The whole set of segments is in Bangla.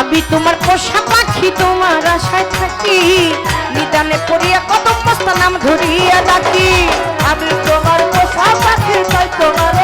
আমি তোমার পোষা পাখি, তোমার আশায় থাকি। নিদানে পড়িয়া কত পোস্তা নাম ধরিয়া ডাকি। আমি তোমার পোষা পাখি তোমার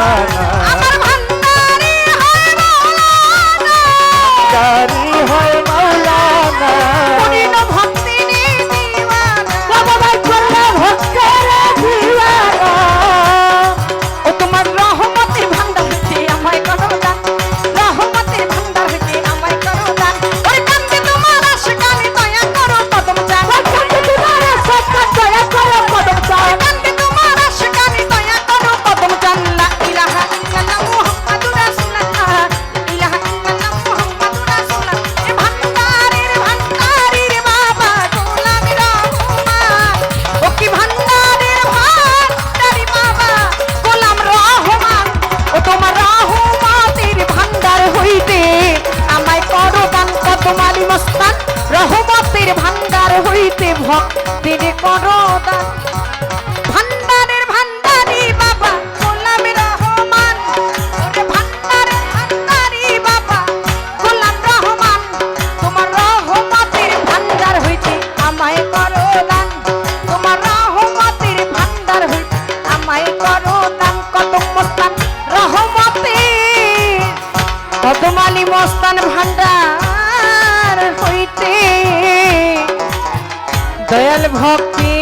Bye. কদমালি মস্তান ভান্ডার হইতে দয়াল ভক্তি